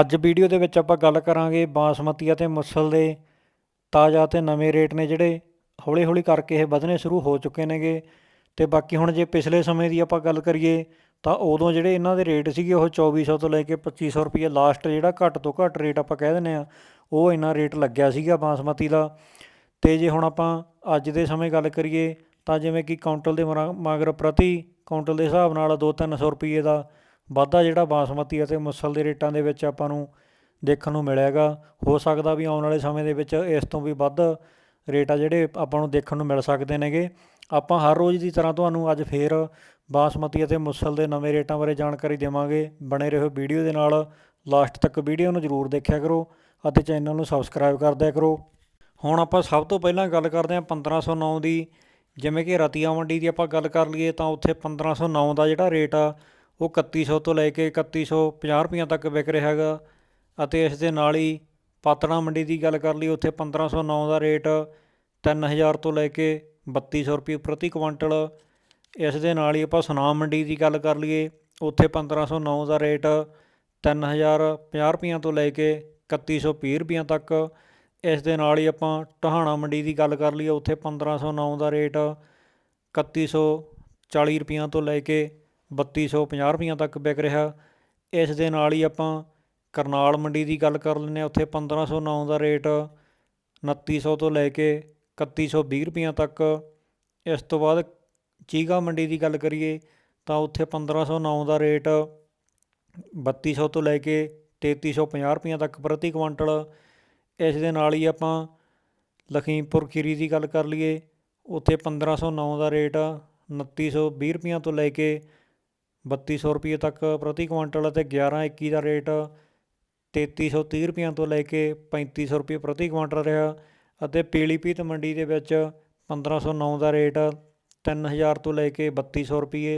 ਅੱਜ ਵੀਡੀਓ ਦੇ ਵਿੱਚ ਆਪਾਂ ਗੱਲ ਕਰਾਂਗੇ ਬਾਸਮਤੀ ਅਤੇ ਮੁਸਲ ਦੇ ਤਾਜ਼ਾ ਤੇ ਨਵੇਂ ਰੇਟ ਨੇ ਜਿਹੜੇ ਹੌਲੀ ਹੌਲੀ ਕਰਕੇ ਇਹ ਵਧਣੇ ਸ਼ੁਰੂ ਹੋ ਚੁੱਕੇ ਨੇਗੇ। ਤੇ ਬਾਕੀ ਹੁਣ ਜੇ ਪਿਛਲੇ ਸਮੇਂ ਦੀ ਆਪਾਂ ਗੱਲ ਕਰੀਏ ਤਾਂ ਉਦੋਂ ਜਿਹੜੇ ਇਹਨਾਂ ਦੇ ਰੇਟ ਸੀਗੇ ਉਹ 2400 ਤੋਂ ਲੈ ਕੇ 2500 ਰੁਪਏ ਲਾਸਟ ਜਿਹੜਾ ਘੱਟ ਤੋਂ ਘੱਟ ਰੇਟ ਆਪਾਂ ਕਹਿ ਦਿੰਦੇ ਆ, ਉਹ ਇੰਨਾ ਰੇਟ ਲੱਗਿਆ ਸੀਗਾ ਬਾਸਮਤੀ ਦਾ। ਤੇ ਜੇ ਹੁਣ ਆਪਾਂ ਅੱਜ ਦੇ ਸਮੇਂ ਗੱਲ ਕਰੀਏ ਤਾਂ ਜਿਵੇਂ ਕਿ ਕਾਉਂਟਲ ਦੇ ਮਰਾ- ਮਗਰ ਪ੍ਰਤੀ ਕਾਉਂਟਲ ਦੇ ਹਿਸਾਬ ਨਾਲ 2-300 ਰੁਪਏ ਦਾ ਵਾਧਾ ਜਿਹੜਾ ਬਾਸਮਤੀ ਅਤੇ ਮੁਸਲ ਦੇ ਰੇਟਾਂ ਦੇ ਵਿੱਚ ਆਪਾਂ ਨੂੰ ਦੇਖਣ ਨੂੰ ਮਿਲਿਆਗਾ। ਹੋ ਸਕਦਾ ਵੀ ਆਉਣ ਵਾਲੇ ਸਮੇਂ ਦੇ ਵਿੱਚ ਇਸ ਤੋਂ ਵੀ ਵੱਧ ਰੇਟ ਆ ਜਿਹੜੇ ਆਪਾਂ ਨੂੰ ਦੇਖਣ ਨੂੰ ਮਿਲ ਸਕਦੇ ਨੇਗੇ। ਆਪਾਂ ਹਰ ਰੋਜ਼ ਦੀ ਤਰ੍ਹਾਂ ਤੁਹਾਨੂੰ ਅੱਜ ਫੇਰ ਬਾਸਮਤੀ ਅਤੇ ਮੁਸਲ ਦੇ ਨਵੇਂ ਰੇਟਾਂ ਬਾਰੇ ਜਾਣਕਾਰੀ ਦੇਵਾਂਗੇ। ਬਣੇ ਰਹੋ ਵੀਡੀਓ ਦੇ ਨਾਲ। ਲਾਸਟ ਤੱਕ ਵੀਡੀਓ ਨੂੰ ਜ਼ਰੂਰ ਦੇਖਿਆ ਕਰੋ ਅਤੇ ਚੈਨਲ ਨੂੰ ਸਬਸਕ੍ਰਾਈਬ ਕਰਦਿਆ ਕਰੋ। ਹੁਣ ਆਪਾਂ ਸਭ ਤੋਂ ਪਹਿਲਾਂ ਗੱਲ ਕਰਦੇ ਹਾਂ 1509 ਦੀ। ਜਿਵੇਂ ਕਿ ਰਤੀਆ ਮੰਡੀ ਦੀ ਆਪਾਂ ਗੱਲ ਕਰ ਲਈਏ ਤਾਂ ਉੱਥੇ 1509 ਦਾ ਜਿਹੜਾ ਰੇਟ ਆ ਉਹ 3100 ਤੋਂ ਲੈ ਕੇ 3150 ਰੁਪਈਆ ਤੱਕ ਵਿਕ ਰਿਹਾ ਹੈਗਾ ਅਤੇ ਇਸ ਦੇ ਨਾਲ ਹੀ ਪਾਤੜਾ ਮੰਡੀ ਦੀ ਗੱਲ ਕਰ ਲਈ, ਉੱਥੇ 1509 ਦਾ ਰੇਟ 3000 ਤੋਂ ਲੈ ਕੇ 3200 ਰੁਪਏ ਪ੍ਰਤੀ ਕੁਇੰਟਲ। ਇਸ ਦੇ ਨਾਲ ਹੀ ਆਪਾਂ ਸੁਨਾਮ ਮੰਡੀ ਦੀ ਗੱਲ ਕਰ ਲਈਏ, ਉੱਥੇ 1509 ਦਾ ਰੇਟ 3050 ਰੁਪਈਆਂ ਤੋਂ ਲੈ ਕੇ 3120 ਰੁਪਈਆਂ ਤੱਕ। ਇਸ ਦੇ ਨਾਲ ਹੀ ਆਪਾਂ ਟਹਾਣਾ ਮੰਡੀ ਦੀ ਗੱਲ ਕਰ ਲਈਏ, ਉੱਥੇ 1509 ਦਾ ਰੇਟ 3140 ਰੁਪਈਆਂ ਤੋਂ ਲੈ ਕੇ 3250 ਰੁਪਈਆਂ ਤੱਕ ਵਿਕ ਰਿਹਾ। ਇਸ ਦੇ ਨਾਲ ਹੀ ਆਪਾਂ ਕਰਨਾਲ ਮੰਡੀ ਦੀ ਗੱਲ ਕਰ ਲੈਂਦੇ ਹਾਂ। ਉੱਥੇ 1509 ਦਾ ਰੇਟ 2900 ਤੋਂ ਲੈ ਕੇ 3120 ਰੁਪਈਆਂ ਤੱਕ। ਇਸ ਤੋਂ ਬਾਅਦ ਚੀਗਾ ਮੰਡੀ ਦੀ ਗੱਲ ਕਰੀਏ ਤਾਂ ਉੱਥੇ 1509 ਦਾ ਰੇਟ 3200 ਤੋਂ ਲੈ ਕੇ 3350 ਰੁਪਈਆਂ ਤੱਕ ਪ੍ਰਤੀ ਕੁਇੰਟਲ ਇਸ ਦੇ ਨਾਲ ਹੀ ਆਪਾਂ ਲਖੀਮਪੁਰ ਖੀਰੀ ਦੀ ਗੱਲ ਕਰ ਲਈਏ। ਉੱਥੇ 1509 ਦਾ ਰੇਟ 2920 ਰੁਪਈਆਂ ਤੋਂ ਲੈ ਕੇ 3200 ਰੁਪਏ ਤੱਕ ਪ੍ਰਤੀ ਕੁਇੰਟਲ ਅਤੇ 1121 ਦਾ ਰੇਟ 3330 ਰੁਪਈਆਂ ਤੋਂ ਲੈ ਕੇ 3500 ਰੁਪਏ ਪ੍ਰਤੀ ਕੁਇੰਟਲ ਰਿਹਾ ਅਤੇ ਪੀਲੀਪੀਤ ਮੰਡੀ ਦੇ ਵਿੱਚ 1509 ਦਾ ਰੇਟ 3000 ਤੋਂ ਲੈ ਕੇ 3200 ਰੁਪਏ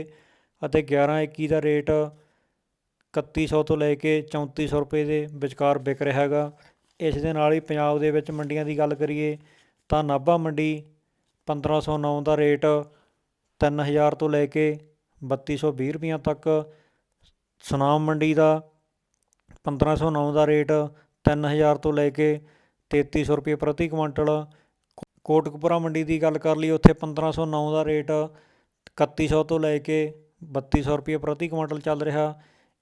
ਅਤੇ 1121 ਦਾ ਰੇਟ 3100 ਤੋਂ ਲੈ ਕੇ 3400 ਰੁਪਏ ਦੇ ਵਿਚਕਾਰ ਵਿਕ ਰਿਹਾ ਹੈਗਾ। ਇਸ ਦੇ ਨਾਲ ਹੀ ਪੰਜਾਬ ਦੇ ਵਿੱਚ ਮੰਡੀਆਂ ਦੀ ਗੱਲ ਕਰੀਏ ਤਾਂ ਨਾਭਾ ਮੰਡੀ 1509 ਦਾ ਰੇਟ 3000 ਤੋਂ ਲੈ ਕੇ 3220 ਰੁਪਈਆਂ ਤੱਕ। ਸੁਨਾਮ ਮੰਡੀ ਦਾ 1509 ਦਾ ਰੇਟ 3000 ਤੋਂ ਲੈ ਕੇ 3300 ਰੁਪਏ ਪ੍ਰਤੀ ਕੁਇੰਟਲ। ਕੋਟਕਪੁਰਾ ਮੰਡੀ ਦੀ ਗੱਲ ਕਰ ਲਈ ਉੱਥੇ 1509 ਦਾ ਰੇਟ 3100 ਤੋਂ ਲੈ ਕੇ 3200 ਰੁਪਏ ਪ੍ਰਤੀ ਕੁਇੰਟਲ ਚੱਲ ਰਿਹਾ।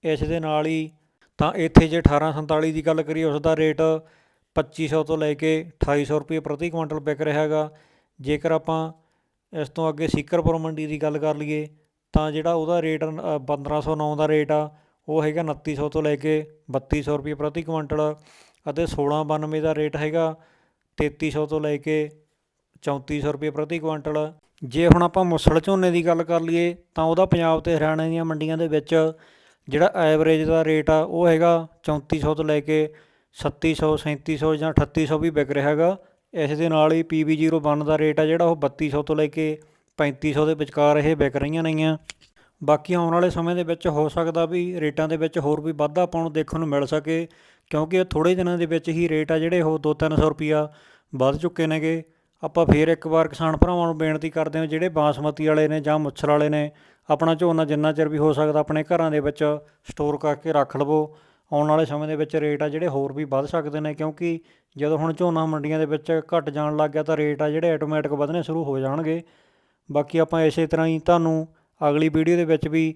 ਇਸ ਦੇ ਨਾਲ ਹੀ ਤਾਂ ਇੱਥੇ ਜੇ 1847 ਦੀ ਗੱਲ ਕਰੀਏ, ਉਸ ਦਾ ਰੇਟ 2500 ਤੋਂ ਲੈ ਕੇ 2800 ਰੁਪਏ ਪ੍ਰਤੀ ਕੁਇੰਟਲ ਵਿਕ ਰਿਹਾ ਹੈਗਾ। ਜੇਕਰ ਆਪਾਂ ਇਸ ਤੋਂ ਅੱਗੇ ਸੀਕਰਪੁਰ ਮੰਡੀ ਦੀ ਗੱਲ ਕਰ ਲਈਏ ਤਾਂ ਜਿਹੜਾ ਉਹਦਾ ਰੇਟ 1509 ਦਾ ਰੇਟ ਆ, ਉਹ ਹੈਗਾ ਉਨੱਤੀ ਸੌ ਤੋਂ ਲੈ ਕੇ ਬੱਤੀ ਸੌ ਰੁਪਏ ਪ੍ਰਤੀ ਕੁਇੰਟਲ ਅਤੇ 1692 ਦਾ ਰੇਟ ਹੈਗਾ ਤੇਤੀ ਸੌ ਤੋਂ ਲੈ ਕੇ ਚੌਂਤੀ ਸੌ ਰੁਪਏ ਪ੍ਰਤੀ ਕੁਇੰਟਲ। ਜੇ ਹੁਣ ਆਪਾਂ ਮੁਸਲ ਝੋਨੇ ਦੀ ਗੱਲ ਕਰ ਲਈਏ, ਤਾਂ ਉਹਦਾ ਪੰਜਾਬ ਤੇ ਹਰਿਆਣਾ ਦੀਆਂ ਮੰਡੀਆਂ ਦੇ ਵਿੱਚ ਜਿਹੜਾ ਐਵਰੇਜ ਦਾ ਰੇਟ ਆ, ਉਹ ਹੈਗਾ 3400 ਤੋਂ ਲੈ ਕੇ 3700 3700 ਜਾਂ 3800 ਵੀ ਵਿਕ ਰਿਹਾ ਹੈਗਾ। ਇਸ ਦੇ ਨਾਲ ਹੀ PB01 ਦਾ ਰੇਟ ਆ ਜਿਹੜਾ, ਉਹ 3200 ਤੋਂ ਲੈ ਕੇ 3500 ਦੇ ਵਿਚਕਾਰ ਇਹ ਵਿਕ ਰਹੀਆਂ ਨੇਗੀਆਂ। ਬਾਕੀ ਆਉਣ ਵਾਲੇ ਸਮੇਂ ਦੇ ਵਿੱਚ ਹੋ ਸਕਦਾ ਵੀ ਰੇਟਾਂ ਦੇ ਵਿੱਚ ਹੋਰ ਵੀ ਵਾਧਾ ਆਪਾਂ ਨੂੰ ਦੇਖਣ ਨੂੰ ਮਿਲ ਸਕੇ, ਕਿਉਂਕਿ ਇਹ ਥੋੜੇ ਦਿਨਾਂ ਦੇ ਵਿੱਚ ਹੀ ਰੇਟ ਆ ਜਿਹੜੇ ਉਹ 2-300 ਰੁਪਿਆ ਵੱਧ ਚੁੱਕੇ ਨੇਗੇ। ਆਪਾਂ ਫੇਰ ਇੱਕ ਵਾਰ ਕਿਸਾਨ ਭਰਾਵਾਂ ਨੂੰ ਬੇਨਤੀ ਕਰਦੇ ਹਾਂ, ਜਿਹੜੇ ਬਾਸਮਤੀ ਵਾਲੇ ਨੇ ਜਾਂ ਮੁੱਛਰ ਵਾਲੇ ਨੇ, ਆਪਣਾ ਝੋਨਾ ਜਿੰਨਾ ਚਿਰ ਵੀ ਹੋ ਸਕਦਾ ਆਪਣੇ ਘਰਾਂ ਦੇ ਵਿੱਚ ਸਟੋਰ ਕਰਕੇ ਰੱਖ ਲਵੋ। ਆਉਣ ਵਾਲੇ ਸਮੇਂ ਦੇ ਵਿੱਚ ਰੇਟ ਆ ਜਿਹੜੇ ਹੋਰ ਵੀ ਵੱਧ ਸਕਦੇ ਨੇ, ਕਿਉਂਕਿ ਜਦੋਂ ਹੁਣ ਝੋਨਾ ਮੰਡੀਆਂ ਦੇ ਵਿੱਚ ਘਟ ਜਾਣ ਲੱਗ ਗਿਆ ਤਾਂ ਰੇਟ ਆ ਜਿਹੜੇ ਆਟੋਮੈਟਿਕ ਵਧਣੇ ਸ਼ੁਰੂ ਹੋ ਜਾਣਗੇ। ਬਾਕੀ ਆਪਾਂ ਇਸੇ ਤਰ੍ਹਾਂ ਹੀ ਤੁਹਾਨੂੰ ਅਗਲੀ ਵੀਡੀਓ ਦੇ ਵਿੱਚ ਵੀ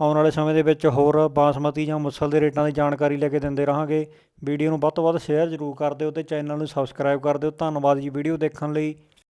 ਆਉਣ ਵਾਲੇ ਸਮੇਂ ਦੇ ਵਿੱਚ ਹੋਰ ਬਾਸਮਤੀ ਜਾਂ ਮੁਸਲ ਦੇ ਰੇਟਾਂ ਦੀ ਜਾਣਕਾਰੀ ਲੈ ਕੇ ਦਿੰਦੇ ਰਹਾਂਗੇ। ਵੀਡੀਓ ਨੂੰ ਵੱਧ ਤੋਂ ਵੱਧ ਸ਼ੇਅਰ ਜ਼ਰੂਰ ਕਰ ਦਿਓ ਤੇ ਚੈਨਲ ਨੂੰ ਸਬਸਕ੍ਰਾਈਬ ਕਰ ਦਿਓ। ਧੰਨਵਾਦ ਜੀ ਵੀਡੀਓ ਦੇਖਣ ਲਈ।